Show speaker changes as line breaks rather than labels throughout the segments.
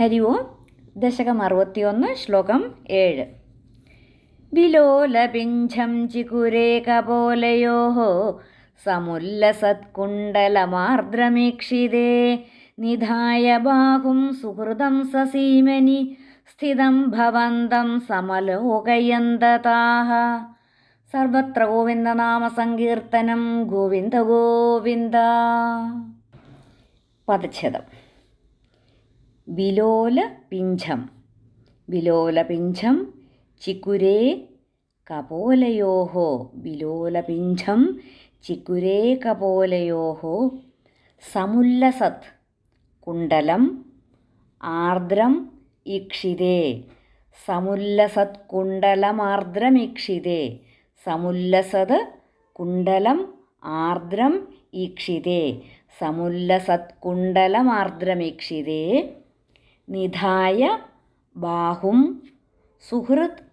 ഹരി ഓം ദശകം അറുപത്തിയൊന്ന് ശ്ലോകം ഏഴ്. വിലോലപിഞ്ചം ചികുരേ കപോലയോ സമുല്ലസത്കുണ്ടലമാർദ്രമീക്ഷിതേ. നിധായ ബാഹും സുഹൃതം സസീമനി സ്ഥിതം ഭവന്തം സമലോകയന്തതാഹ. സർവത്ര ഗോവിന്ദനാമസങ്കീർത്തനം ഗോവിന്ദ ഗോവിന്ദ. പദച്ഛേദം. വിലോല പിഞ്ചം. വിലോല പിഞ്ചം ചിക്കുരേ കപോലയോ വിലോലപിഞ്ചം ചിക്കുരേ കപോലയോ സമുല്ലസത് കുണ്ടലം ആർദ്രം ഇക്ഷിതേ. സമുല്ലസത് കുണ്ടലമാർദ്രമീക്ഷിതേ സമുല്ലസത് കുണ്ടലം ആർദ്രം ഈക്ഷിതേ സമുല്ലസത് കുണ്ടലമാർദ്രമീക്ഷിതേ നിധായ ബാഹും സുഹൃത്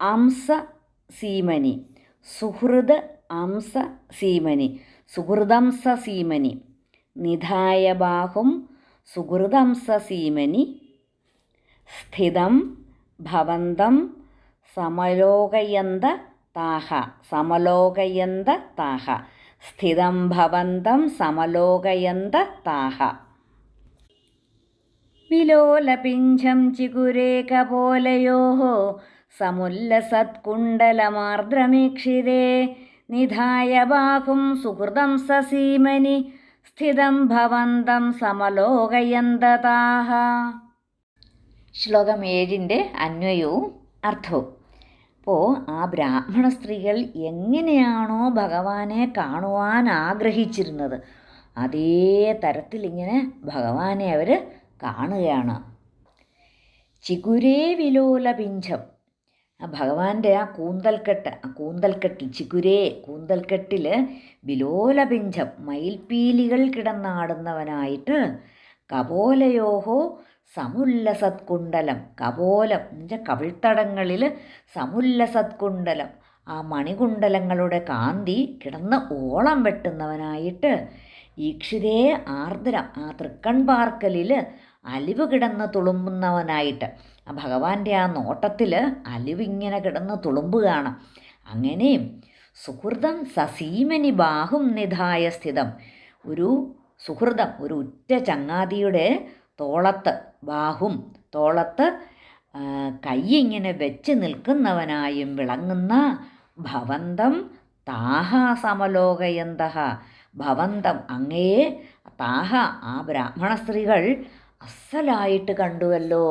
അംസ സീമനി. സുഹൃദ് അംസ സീമനി. സുഹൃദംസ സീമനി. നിധായ ബാഹും സുഹൃദംസ സീമനി. സ്ഥിതം ഭവന്തം സമലോകയന്ത താഹ. സമലോകയന്ത താഹ. സ്ഥിതം ഭവന്തം സമലോകയന്ത താഹ. വിലോലപിഞ്ചം ചികുരേ കപോലയോ സമുല്ലസത്കുണ്ടലമാർദ്രമീക്ഷിതേ നിധായ ബാഹും സുഹൃതം സസീമനി. സ്ഥിതം ഭവന്തം സമലോകയന്തതാഹ. ശ്ലോകം ഏഴിന്റെ അന്വയവും അർത്ഥവും. അപ്പോൾ ആ ബ്രാഹ്മണ സ്ത്രീകൾ എങ്ങനെയാണോ ഭഗവാനെ കാണുവാൻ ആഗ്രഹിച്ചിരുന്നത്. അതേ തരത്തിൽ ഇങ്ങനെ ഭഗവാനെ അവർ കാണുകയാണ്. ചിഗുരേ വിലോല പിഞ്ചം. ആ ഭഗവാന്റെ ആ കൂന്തൽക്കെട്ട് ആ കൂന്തൽക്കെട്ടിൽ ചിഗുരേ കൂന്തൽക്കെട്ടിൽ വിലോല പിഞ്ചം. മയിൽപ്പീലികൾ കിടന്നാടുന്നവനായിട്ട് കപോലയോഹോ സമുല്ലസത്കുണ്ടലം കപോലം എന്നുവെച്ചാൽ കവിൾത്തടങ്ങളിൽ സമുല്ലസത്കുണ്ടലം ആ മണികുണ്ടലങ്ങളുടെ കാന്തി കിടന്ന് ഓളം വെട്ടുന്നവനായിട്ട് ഈക്ഷിതേ ആർദ്രം. ആ തൃക്കൺ പാർക്കലിൽ അലിവ് കിടന്ന് തുളുമ്പുന്നവനായിട്ട്. ഭഗവാന്റെ ആ നോട്ടത്തിൽ അലിവിങ്ങനെ കിടന്ന് തുളുമ്പുകയാണ് അങ്ങനെയും സുഹൃതം സസീമനി ബാഹും നിധായ സ്ഥിതം. ഒരു സുഹൃതം ഒരു ഉറ്റ ചങ്ങാതിയുടെ തോളത്ത് ബാഹും തോളത്ത് കൈ ഇങ്ങനെ വെച്ച് നിൽക്കുന്നവനായും വിളങ്ങുന്ന ഭവന്തം താഹ സമലോകയന്തഹ. ഭവന്തം അങ്ങയെ താഹ ആ ബ്രാഹ്മണ സ്ത്രീകൾ അസലായിട്ട് കണ്ടുവല്ലോ.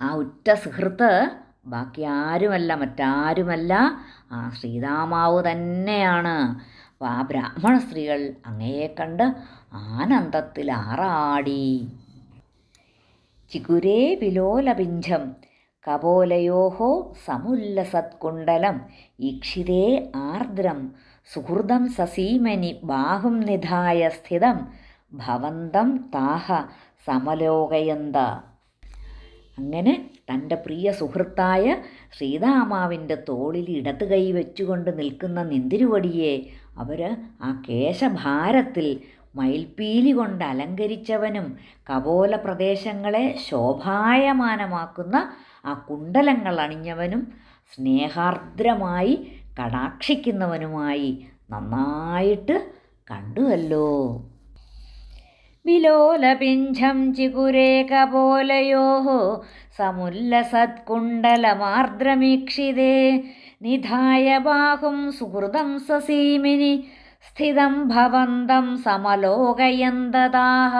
ആ ഉറ്റ സുഹൃത്ത് ബാക്കി ആരുമല്ല മറ്റാരുമല്ല. ആ ശ്രീരാമാവ് തന്നെയാണ്. അപ്പോൾ ആ ബ്രാഹ്മണ സ്ത്രീകൾ അങ്ങയെ കണ്ട് ആനന്ദത്തിൽ ആറാടി. ചികുരേ വിലോലപിഞ്ചം കപോലയോഹോ സമുല്ലസത്കുണ്ടലം ഈക്ഷിതേ ആർദ്രം സുഹൃദം സസീമനി ബാഹും നിധായ സ്ഥിതം. ഭവന്തം താഹ സമലോകയന്ത. അങ്ങനെ തന്റെ പ്രിയ സുഹൃത്തായ ശ്രീതാമാവിന്റെ തോളിൽ ഇടത് കൈ വെച്ചുകൊണ്ട് നിൽക്കുന്ന നിന്തിരുവടിയെ അവർ ആ കേശഭാരത്തിൽ മയിൽപ്പീലി കൊണ്ട് അലങ്കരിച്ചവനും കപോല പ്രദേശങ്ങളെ ശോഭായമാനമാക്കുന്ന ആ കുണ്ടലങ്ങൾ അണിഞ്ഞവനും സ്നേഹാർദ്രമായി കടാക്ഷിക്കുന്നവനുമായി നന്നായിട്ട് കണ്ടുവല്ലോ. വിലോലപിഞ്ചം ചികുരേ കപോലയോ സമുല്ലസത്കുണ്ടലമാർദ്രമീക്ഷിതേ നിധായ ബാഹും സുഹൃദം സസീമിനി സ്ഥിതം ഭവന്തം സമലോകയന്തതാഹ.